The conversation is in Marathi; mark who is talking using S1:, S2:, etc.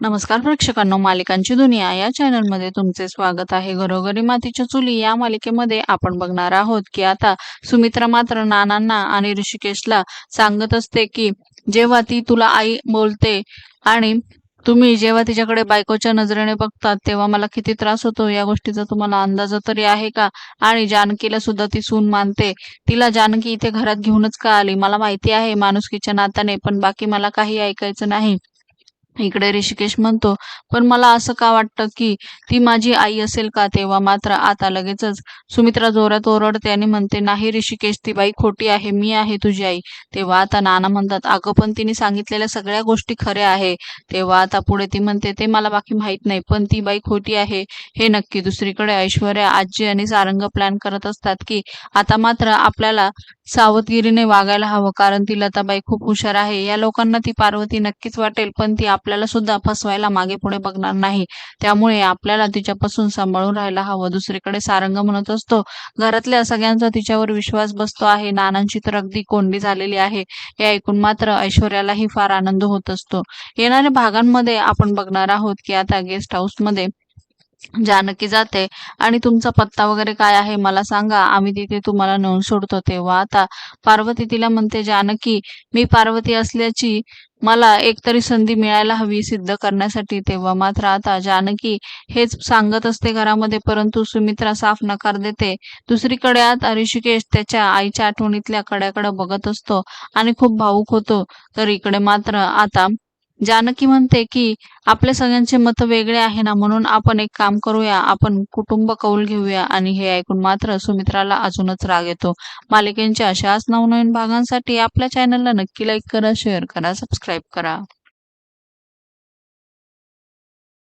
S1: नमस्कार प्रेक्षकांनो मालिकांची दुनिया या चॅनलमध्ये तुमचे स्वागत आहे. घरोघरी मातीच्या चुली या मालिकेमध्ये आपण बघणार आहोत की आता सुमित्रा मात्र नानांना आणि ऋषिकेशला सांगत असते की जेव्हा ती तुला आई बोलते आणि तुम्ही जेव्हा तिच्याकडे बायकोच्या नजरेने बघतात तेव्हा मला किती त्रास होतो या गोष्टीचा तुम्हाला अंदाज तरी आहे का? आणि जानकीला सुद्धा ती सून मानते. तिला जानकी इथे घरात घेऊनच का आली? मला माहिती आहे माणुसकीच्या नात्याने पण बाकी मला काही ऐकायचं नाही. इकडे ऋषिकेश म्हणतो पण मला असं का वाटतं की ती माझी आई असेल का? तेव्हा मात्र आता लगेचच सुमित्रा जोरात ओरडते आणि म्हणते नाही ऋषिकेश ती बाई खोटी आहे मी आहे तुझी आई. तेव्हा आता नाना म्हणतात अगं पण तिने सांगितलेल्या सगळ्या गोष्टी खऱ्या आहे. तेव्हा आता पुढे ती म्हणते ते मला बाकी माहीत नाही पण ती बाई खोटी आहे. हे नक्की दुसरीकडे ऐश्वर्या आजी आणि सारंग प्लॅन करत असतात की आता मात्र आपल्याला सावधगिरीने वागायला हवं कारण ती लताबाई खूप हुशार आहे. या लोकांना ती पार्वती नक्कीच वाटेल पण ती आपल्याला सुद्धा फसवायला मागे पुढे बघणार नाही. त्यामुळे आपल्याला तिच्यापासून सांभाळून राहायला हवं. दुसरीकडे सारंग म्हणत असतो घरातल्या सगळ्यांचा तिच्यावर विश्वास बसतो आहे. नानांची तर अगदी कोंडी झालेली आहे. हे ऐकून मात्र ऐश्वर्यालाही फार आनंद होत असतो. येणाऱ्या भागांमध्ये आपण बघणार आहोत की आता गेस्ट हाऊसमध्ये जानकी जाते. आणि तुमचा पत्ता वगैरे काय आहे मला सांगा. आम्ही तिथे तुम्हाला नेऊन सोडतो तेव्हा. आता पार्वती तिला म्हणते जानकी मी पार्वती असल्याची मला एकतरी संधी मिळायला हवी सिद्ध करण्यासाठी. तेव्हा मात्र आता जानकी हेच सांगत असते घरामध्ये परंतु सुमित्रा साफ नकार देते. दुसरीकडे आता ऋषिकेश त्याच्या आईच्या आठवणीतल्या कड्याकडे बघत असतो आणि खूप भावूक होतो. तर इकडे मात्र आता जानकी म्हणते की आपल्या सगळ्यांचे मत वेगळे आहे ना म्हणून आपण एक काम करूया आपण कुटुंब कौल घेऊया आणि हे ऐकून मात्र सुमित्राला अजूनच राग येतो. मालिकेंच्या अशाच नवनवीन भागांसाठी आपल्या चॅनलला नक्की लाईक करा शेअर करा सबस्क्राईब करा.